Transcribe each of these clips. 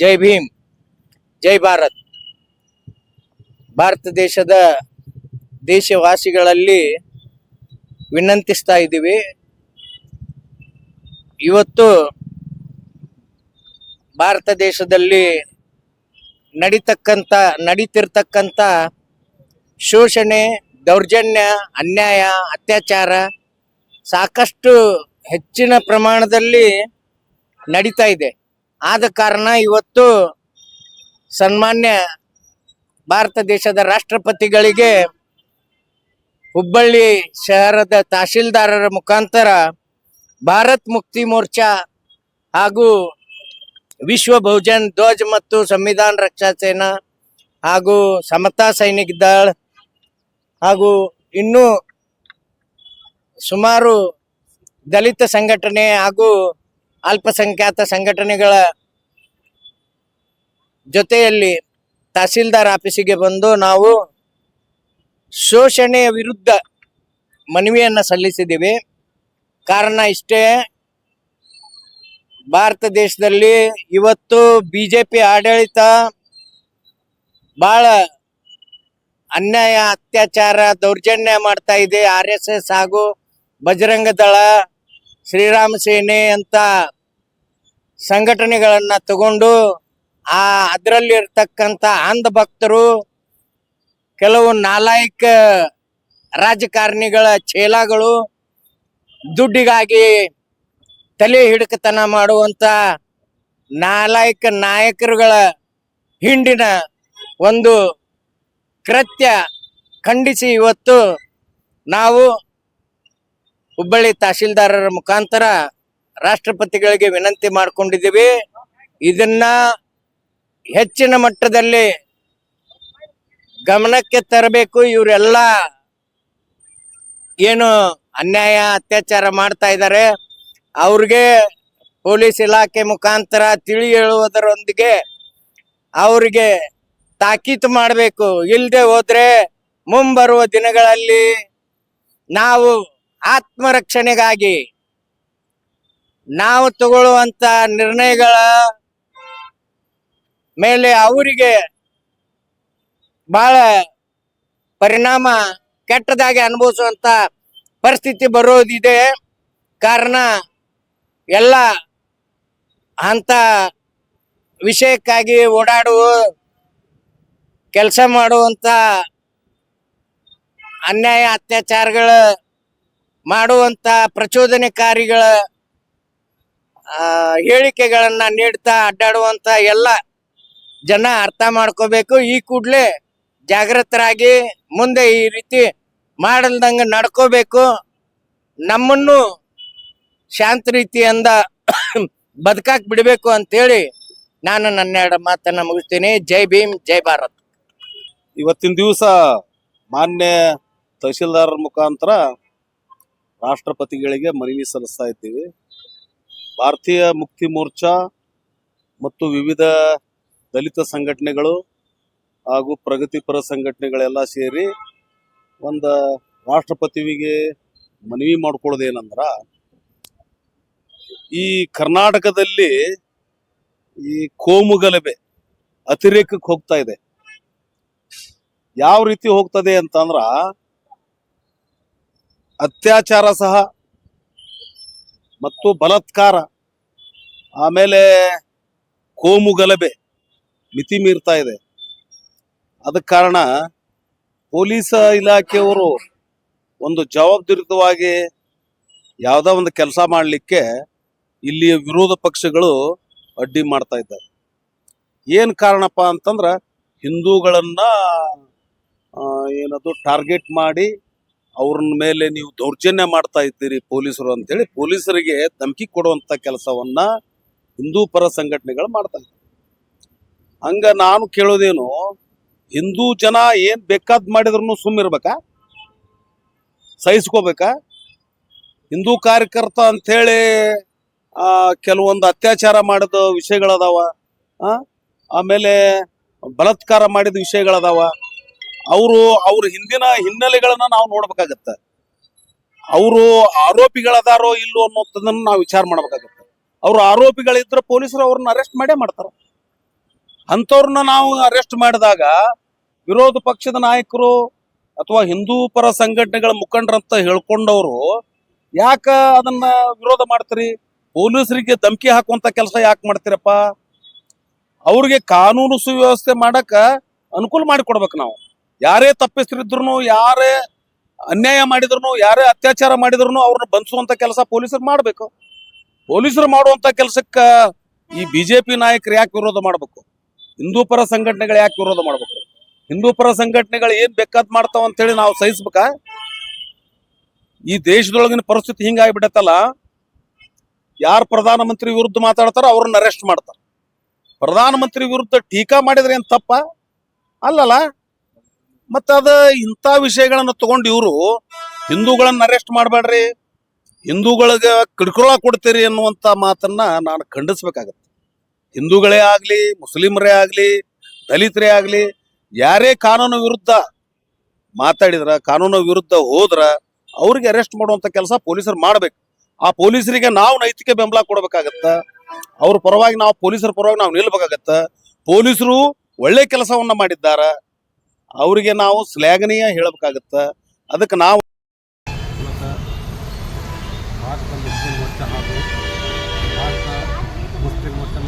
ಜೈ ಭೀಮ್, ಜೈ ಭಾರತ್. ಭಾರತ ದೇಶದ ದೇಶವಾಸಿಗಳಲ್ಲಿ ವಿನಂತಿಸ್ತಾ ಇದ್ದೀವಿ. ಇವತ್ತು ಭಾರತ ದೇಶದಲ್ಲಿ ನಡೀತಕ್ಕಂಥ, ನಡೀತಿರ್ತಕ್ಕಂಥ ಶೋಷಣೆ, ದೌರ್ಜನ್ಯ, ಅನ್ಯಾಯ, ಅತ್ಯಾಚಾರ ಸಾಕಷ್ಟು ಹೆಚ್ಚಿನ ಪ್ರಮಾಣದಲ್ಲಿ ನಡೀತಾ ಇದೆ. ಆದ ಕಾರಣ ಇವತ್ತು ಸನ್ಮಾನ್ಯ ಭಾರತ ದೇಶದ ರಾಷ್ಟ್ರಪತಿಗಳಿಗೆ ಹುಬ್ಬಳ್ಳಿ ಶಹರದ ತಹಶೀಲ್ದಾರರ ಮುಖಾಂತರ ಭಾರತ್ ಮುಕ್ತಿ ಮೋರ್ಚಾ ಹಾಗೂ ವಿಶ್ವ ಬಹುಜನ್ ಧ್ವಜ್ ಮತ್ತು ಸಂವಿಧಾನ ರಕ್ಷಾ ಸೇನಾ ಹಾಗೂ ಸಮತಾ ಸೈನಿಕ್ ದಳ ಹಾಗೂ ಇನ್ನೂ ಸುಮಾರು ದಲಿತ ಸಂಘಟನೆ ಹಾಗೂ ಅಲ್ಪಸಂಖ್ಯಾತ ಸಂಘಟನೆಗಳ ಜೊತೆಯಲ್ಲಿ ತಹಸೀಲ್ದಾರ್ ಆಫೀಸಿಗೆ ಬಂದು ನಾವು ಶೋಷಣೆಯ ವಿರುದ್ಧ ಮನವಿಯನ್ನ ಸಲ್ಲಿಸಿದ್ದೀವಿ. ಕಾರಣ ಇಷ್ಟೇ, ಭಾರತ ದೇಶದಲ್ಲಿ ಇವತ್ತು ಬಿಜೆಪಿ ಆಡಳಿತ ಬಹಳ ಅನ್ಯಾಯ, ಅತ್ಯಾಚಾರ, ದೌರ್ಜನ್ಯ ಮಾಡ್ತಾ ಇದೆ. ಆರ್ ಎಸ್ ಎಸ್ ಹಾಗೂ ಬಜರಂಗ ದಳ ಶ್ರೀರಾಮ ಸೇನೆ ಅಂತ ಸಂಘಟನೆಗಳನ್ನ ತಗೊಂಡು ಆ ಅದರಲ್ಲಿ ಇರ್ತಕ್ಕಂಥ ಅಂಧ ಭಕ್ತರು, ಕೆಲವು ನಾಲಾಯಕ ರಾಜಕಾರಣಿಗಳ ಚೇಲಾಗಳು ದುಡ್ಡಿಗಾಗಿ ತಲೆ ಹಿಡಕತನ ಮಾಡುವಂತ ನಾಲಾಯಕ ನಾಯಕರುಗಳ ಹಿಂಡಿನ ಒಂದು ಕೃತ್ಯ ಖಂಡಿಸಿ ಇವತ್ತು ನಾವು ಹುಬ್ಬಳ್ಳಿ ತಹಶೀಲ್ದಾರರ ಮುಖಾಂತರ ರಾಷ್ಟ್ರಪತಿಗಳಿಗೆ ವಿನಂತಿ ಮಾಡಿಕೊಂಡಿದ್ದೀವಿ. ಇದನ್ನ ಹೆಚ್ಚಿನ ಮಟ್ಟದಲ್ಲಿ ಗಮನಕ್ಕೆ ತರಬೇಕು. ಇವರೆಲ್ಲ ಏನು ಅನ್ಯಾಯ, ಅತ್ಯಾಚಾರ ಮಾಡ್ತಾ ಇದ್ದಾರೆ. ಅವ್ರಿಗೆ ಪೊಲೀಸ್ ಇಲಾಖೆ ಮುಖಾಂತರ ತಿಳಿ ಹೇಳುವುದರೊಂದಿಗೆ ಅವರಿಗೆ ತಾಕೀತು ಮಾಡಬೇಕು. ಇಲ್ಲದೆ ಹೋದ್ರೆ ಮುಂಬರುವ ದಿನಗಳಲ್ಲಿ ನಾವು ಆತ್ಮರಕ್ಷಣೆಗಾಗಿ ನಾವು ತಗೊಳ್ಳುವಂತ ನಿರ್ಣಯಗಳ ಮೇಲೆ ಅವರಿಗೆ ಬಹಳ ಪರಿಣಾಮ ಕೆಟ್ಟದಾಗಿ ಅನುಭವಿಸುವಂತ ಪರಿಸ್ಥಿತಿ ಬರೋದಿದೆ. ಕಾರಣ ಎಲ್ಲ ಅಂತ ವಿಷಯಕ್ಕಾಗಿ ಓಡಾಡುವ ಕೆಲಸ ಮಾಡುವಂತ ಅನ್ಯಾಯ, ಅತ್ಯಾಚಾರಗಳ ಮಾಡುವಂತ ಪ್ರಚೋದನೆಕಾರಿಗಳ ಹೇಳಿಕೆಗಳನ್ನ ನೀಡ್ತಾ ಅಡ್ಡಾಡುವಂತ ಎಲ್ಲ ಜನ ಅರ್ಥ ಮಾಡ್ಕೋಬೇಕು. ಈ ಕೂಡ್ಲೆ ಜಾಗೃತರಾಗಿ ಮುಂದೆ ಈ ರೀತಿ ಮಾಡಲ್ದಂಗ ನಡ್ಕೋಬೇಕು. ನಮ್ಮನ್ನು ಶಾಂತ ರೀತಿಯಿಂದ ಬದುಕಾಕ್ ಬಿಡಬೇಕು ಅಂತೇಳಿ ನಾನು ನನ್ನ ಎರಡು ಮಾತನ್ನ ಮುಗಿಸ್ತೀನಿ. ಜೈ ಭೀಮ್, ಜೈ ಭಾರತ್. ಇವತ್ತಿನ ದಿವಸ ಮಾನ್ಯ ತಹಸೀಲ್ದಾರ್ ಮುಖಾಂತರ ರಾಷ್ಟ್ರಪತಿಗಳಿಗೆ ಮನವಿ ಸಲ್ಲಿಸ್ತಾ ಇದ್ದೀವಿ. ಭಾರತೀಯ ಮುಕ್ತಿ ಮೋರ್ಚಾ ಮತ್ತು ವಿವಿಧ ದಲಿತ ಸಂಘಟನೆಗಳು ಹಾಗೂ ಪ್ರಗತಿಪರ ಸಂಘಟನೆಗಳೆಲ್ಲ ಸೇರಿ ಒಂದು ರಾಷ್ಟ್ರಪತಿಗೆ ಮನವಿ ಮಾಡ್ಕೊಳ್ಳೋದೇನಂದ್ರ ಈ ಕರ್ನಾಟಕದಲ್ಲಿ ಈ ಕೋಮು ಗಲಭೆ ಅತಿರೇಕಕ್ಕೆ ಹೋಗ್ತಾ ಇದೆ. ಯಾವ ರೀತಿ ಹೋಗ್ತದೆ ಅಂತಂದ್ರ ಅತ್ಯಾಚಾರ ಸಹ ಮತ್ತು ಬಲಾತ್ಕಾರ, ಆಮೇಲೆ ಕೋಮು ಗಲಭೆ ಮಿತಿ ಮೀರ್ತಾ ಇದೆ. ಅದ ಕಾರಣ ಪೊಲೀಸ್ ಇಲಾಖೆಯವರು ಒಂದು ಜವಾಬ್ದಾರಿತವಾಗಿ ಯಾವುದೋ ಒಂದು ಕೆಲಸ ಮಾಡಲಿಕ್ಕೆ ಇಲ್ಲಿಯ ವಿರೋಧ ಪಕ್ಷಗಳು ಅಡ್ಡಿ ಮಾಡ್ತಾ ಇದ್ದಾರೆ. ಏನು ಕಾರಣಪ್ಪ ಅಂತಂದ್ರೆ ಹಿಂದೂಗಳನ್ನ ಏನದು, ಟಾರ್ಗೆಟ್ ಮಾಡಿ ಅವ್ರ ಮೇಲೆ ನೀವು ದೌರ್ಜನ್ಯ ಮಾಡ್ತಾ ಇದ್ದೀರಿ ಪೊಲೀಸರು ಅಂತೇಳಿ ಪೊಲೀಸರಿಗೆ ಧಮಕಿ ಕೊಡುವಂತ ಕೆಲಸವನ್ನ ಹಿಂದೂ ಪರ ಸಂಘಟನೆಗಳು ಮಾಡ್ತಾ ಇದ್ದಾರೆ. ಹಂಗ ನಾನು ಕೇಳೋದೇನು, ಹಿಂದೂ ಜನ ಏನ್ ಬೇಕಾದ್ ಮಾಡಿದ್ರು ಸುಮ್ಮಿರ್ಬೇಕಾ ಸಹಿಸ್ಕೋಬೇಕಾ? ಹಿಂದೂ ಕಾರ್ಯಕರ್ತ ಅಂತೇಳಿ, ಆ, ಕೆಲವೊಂದು ಅತ್ಯಾಚಾರ ಮಾಡಿದ ವಿಷಯಗಳದಾವ ಆಮೇಲೆ ಬಲತ್ಕಾರ ಮಾಡಿದ ವಿಷಯಗಳದಾವ ಅವರು ಅವ್ರ ಹಿಂದಿನ ಹಿನ್ನೆಲೆಗಳನ್ನ ನಾವು ನೋಡ್ಬೇಕಾಗತ್ತೆ. ಅವರು ಆರೋಪಿಗಳದಾರೋ ಇಲ್ಲೋ ಅನ್ನೋದನ್ನ ನಾವು ವಿಚಾರ ಮಾಡ್ಬೇಕಾಗತ್ತೆ. ಅವ್ರ ಆರೋಪಿಗಳಿದ್ರೆ ಪೊಲೀಸರು ಅವ್ರನ್ನ ಅರೆಸ್ಟ್ ಮಾಡೇ ಮಾಡ್ತಾರ. ಅಂಥವ್ರನ್ನ ನಾವು ಅರೆಸ್ಟ್ ಮಾಡಿದಾಗ ವಿರೋಧ ಪಕ್ಷದ ನಾಯಕರು ಅಥವಾ ಹಿಂದೂ ಪರ ಸಂಘಟನೆಗಳ ಮುಖಂಡರಂತ ಹೇಳ್ಕೊಂಡವರು, ಯಾಕ ಅದನ್ನ ವಿರೋಧ ಮಾಡ್ತೀರಿ? ಪೊಲೀಸರಿಗೆ ಧಮಕಿ ಹಾಕುವಂತ ಕೆಲಸ ಯಾಕೆ ಮಾಡ್ತೀರಪ್ಪ? ಅವ್ರಿಗೆ ಕಾನೂನು ಸುವ್ಯವಸ್ಥೆ ಮಾಡಕ ಅನುಕೂಲ ಮಾಡಿಕೊಡ್ಬೇಕು ನಾವು. ಯಾರೇ ತಪ್ಪಿಸ್ತಿದ್ರು ಯಾರೇ ಅನ್ಯಾಯ ಮಾಡಿದ್ರು ಯಾರೇ ಅತ್ಯಾಚಾರ ಮಾಡಿದ್ರು ಅವ್ರನ್ನ ಬಂಧಿಸುವಂತ ಕೆಲಸ ಪೊಲೀಸರು ಮಾಡಬೇಕು. ಪೊಲೀಸರು ಮಾಡುವಂತ ಕೆಲಸಕ್ಕ ಈ ಬಿಜೆಪಿ ನಾಯಕರು ಯಾಕೆ ವಿರೋಧ ಮಾಡಬೇಕು? ಹಿಂದೂ ಪರ ಸಂಘಟನೆಗಳು ಯಾಕೆ ವಿರೋಧ ಮಾಡಬೇಕು? ಹಿಂದೂ ಪರ ಸಂಘಟನೆಗಳು ಏನ್ ಬೇಕಾದ್ ಮಾಡ್ತಾವ ಅಂತೇಳಿ ನಾವು ಸಹಿಸ್ಬೇಕಾ? ಈ ದೇಶದೊಳಗಿನ ಪರಿಸ್ಥಿತಿ ಹಿಂಗಾಗಿಬಿಡತ್ತಲ್ಲ ಯಾರು ಪ್ರಧಾನಮಂತ್ರಿ ವಿರುದ್ಧ ಮಾತಾಡ್ತಾರೋ ಅವ್ರನ್ನ ಅರೆಸ್ಟ್ ಮಾಡ್ತಾರೆ. ಪ್ರಧಾನಮಂತ್ರಿ ವಿರುದ್ಧ ಟೀಕಾ ಮಾಡಿದ್ರೆ ಏನು ತಪ್ಪ? ಅಲ್ಲಲ್ಲ. ಮತ್ತ ಅದ ಇಂಥ ವಿಷಯಗಳನ್ನ ತಗೊಂಡು ಇವರು ಹಿಂದೂಗಳನ್ನ ಅರೆಸ್ಟ್ ಮಾಡಬೇಡ್ರಿ ಹಿಂದೂಗಳಿಗೆ ಕಿಡ್ಕೊಳ ಕೊಡ್ತೀರಿ ಅನ್ನುವಂತ ಮಾತನ್ನ ನಾನು ಖಂಡಿಸ್ಬೇಕಾಗತ್ತೆ. ಹಿಂದೂಗಳೇ ಆಗ್ಲಿ, ಮುಸ್ಲಿಮರೇ ಆಗ್ಲಿ, ದಲಿತರೇ ಆಗ್ಲಿ, ಯಾರೇ ಕಾನೂನು ವಿರುದ್ಧ ಮಾತಾಡಿದ್ರ, ಕಾನೂನು ವಿರುದ್ಧ ಹೋದ್ರ ಅವ್ರಿಗೆ ಅರೆಸ್ಟ್ ಮಾಡುವಂತ ಕೆಲಸ ಪೊಲೀಸರು ಮಾಡಬೇಕು. ಆ ಪೊಲೀಸರಿಗೆ ನಾವು ನೈತಿಕ ಬೆಂಬಲ ಕೊಡ್ಬೇಕಾಗತ್ತ. ಅವ್ರ ಪರವಾಗಿ ನಾವು ಪೊಲೀಸರ ಪರವಾಗಿ ನಾವು ನಿಲ್ಬೇಕಾಗತ್ತ. ಪೊಲೀಸರು ಒಳ್ಳೆ ಕೆಲಸವನ್ನ ಮಾಡಿದ್ದಾರ. ಅವರಿಗೆ ನಾವು ಶ್ಲಾಘನೀಯ ಹೇಳಬೇಕಾಗತ್ತ. ಅದಕ್ಕೆ ನಾವು ಭಾರತ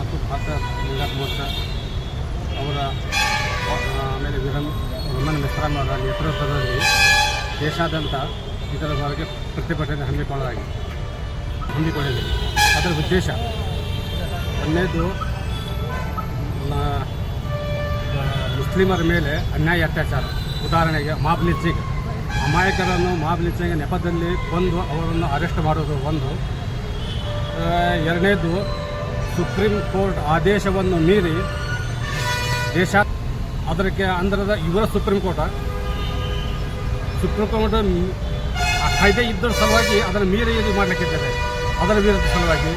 ಮತ್ತು ಅವರ ಆಮೇಲೆ ದೇಶಾದ್ಯಂತ ಇದರ ಬಗ್ಗೆ ಪ್ರತಿಭಟನೆ ಹಮ್ಮಿಕೊಳ್ಳಲಾಗಿದೆ. ಹಮ್ಮಿಕೊಂಡಿದೆ. ಅದರ ಉದ್ದೇಶ ಒಂದನೇದು ಮುಸ್ಲಿಮರ ಮೇಲೆ ಅನ್ಯಾಯ ಅತ್ಯಾಚಾರ. ಉದಾಹರಣೆಗೆ ಮಾಬ್ ಲಿಂಚಿಂಗ್ ಅಮಾಯಕರನ್ನು ಮಾಬ್ ಲಿಂಚಿಂಗ್ ನೆಪದಲ್ಲಿ ಬಂದು ಅವರನ್ನು ಅರೆಸ್ಟ್ ಮಾಡೋದು ಒಂದು. ಎರಡನೇದು, ಸುಪ್ರೀಂ ಕೋರ್ಟ್ ಆದೇಶವನ್ನು ಮೀರಿ ದೇಶ ಅದಕ್ಕೆ ಅಂದ್ರದ ಇವರ ಸುಪ್ರೀಂ ಕೋರ್ಟ್. ಸುಪ್ರೀಂ ಕೋರ್ಟ್ ಕಾಯ್ದೆ ಇದ್ದರ ಸಲುವಾಗಿ ಅದನ್ನು ಮೀರಿ ಇದು ಮಾಡಲಿಕ್ಕಿದ್ದಾರೆ ಅದರ ವಿರುದ್ಧ ಸಲುವಾಗಿ.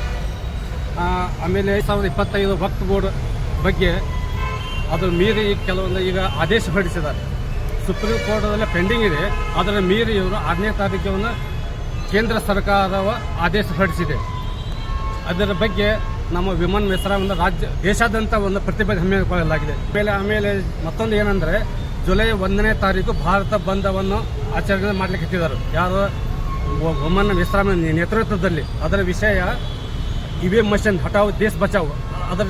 ಆಮೇಲೆ ಸಾವಿರದ ಇಪ್ಪತ್ತೈದು ವಕ್ತ್ ಬೋರ್ಡ್ ಬಗ್ಗೆ ಅದರ ಮೀರಿ ಕೆಲವೊಂದು ಈಗ ಆದೇಶ ಹೊರಡಿಸಿದ್ದಾರೆ. ಸುಪ್ರೀಂ ಕೋರ್ಟದಲ್ಲಿ ಪೆಂಡಿಂಗ್ ಇದೆ. ಅದರ ಮೀರಿ ಇವರು ಆರನೇ ತಾರೀಕನ್ನು ಕೇಂದ್ರ ಸರ್ಕಾರವ ಆದೇಶ ಹೊರಡಿಸಿದೆ. ಅದರ ಬಗ್ಗೆ ನಮ್ಮ ವಿಮಾನ ಮಿಶ್ರ ರಾಜ್ಯ, ದೇಶಾದ್ಯಂತ ಒಂದು ಪ್ರತಿಭಟನೆ ಹಮ್ಮಿಕೊಳ್ಳಲಾಗಿದೆ. ಆಮೇಲೆ ಆಮೇಲೆ ಮತ್ತೊಂದು ಏನಂದರೆ, ಜುಲೈ ಒಂದನೇ ತಾರೀಕು ಭಾರತ ಬಂದವನ್ನು ಆಚರಣೆ ಮಾಡಲಿಕ್ಕೆ ಯಾರು? ವಿಮಾನ ವಿಶ್ರಾಮ ನೇತೃತ್ವದಲ್ಲಿ. ಅದರ ವಿಷಯ ಇ ಮಷಿನ್ ಹಟಾವ್ ದೇಶ ಬಚಾವ್. ಅದರ